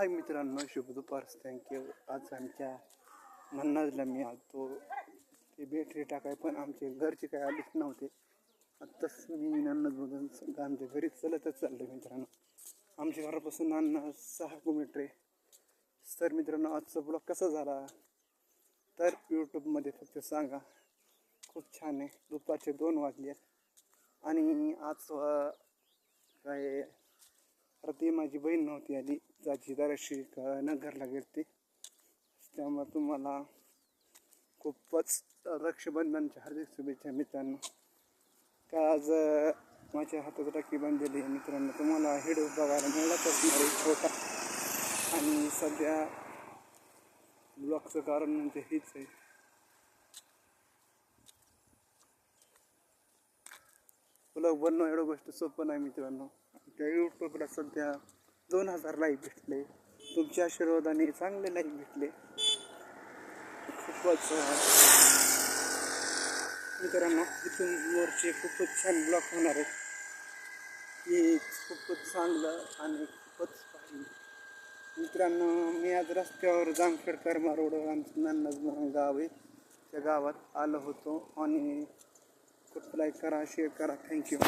हाय मित्रांनो शुभ दुपार. थँक्यू आज आमच्या मन्नाजला मी आलतो. ते बॅटरी टाकाय पण आमचे घरचे काय आलेच नव्हते. आत्ताच मी नन्नजमधून स- आमच्या घरीच चलतच चाललो मित्रांनो. आमच्या घरापासून अन्ना सहा किलोमीटर आहे. तर मित्रांनो आजचा ब्लॉग कसा झाला? तर यूट्यूबमध्ये फक्त सांगा. खूप छान आहे. दुपारचे दोन वाजले. आणि आज काय तर ती माझी बहीण नव्हती आली. जाची दराशी नगरला गेली त्यामुळे तुम्हाला खूपच रक्षाबंधनच्या हार्दिक शुभेच्छा मित्रांनो. का आज माझ्या हातात राखी बांधलेली आहे मित्रांनो. तुम्हाला हिडो बघायला मिळत असणार आहे हो छोटा आणि सध्या ब्लॉगचं कारण म्हणजे हेच आहे. ब्लॉग बनणं एवढं गोष्ट सोपं नाही मित्रांनो. त्या यूट्यूबला सध्या दोन हजार लाईक भेटले. तुमच्या आशीर्वादाने चांगले लाईक भेटले. खूपच मित्रांनो इथून मोरचे खूपच छान ब्लॉक होणार आहेत. हे खूपच चांगलं आणि खूपच भारी. मित्रांनो मी आज रस्त्यावर जामखेड करमार रोड आमचं नान्नाज म्हणून गाव आहे. त्या गावात आलो होतो आणि खूप लाईक करा शेअर करा. थँक्यू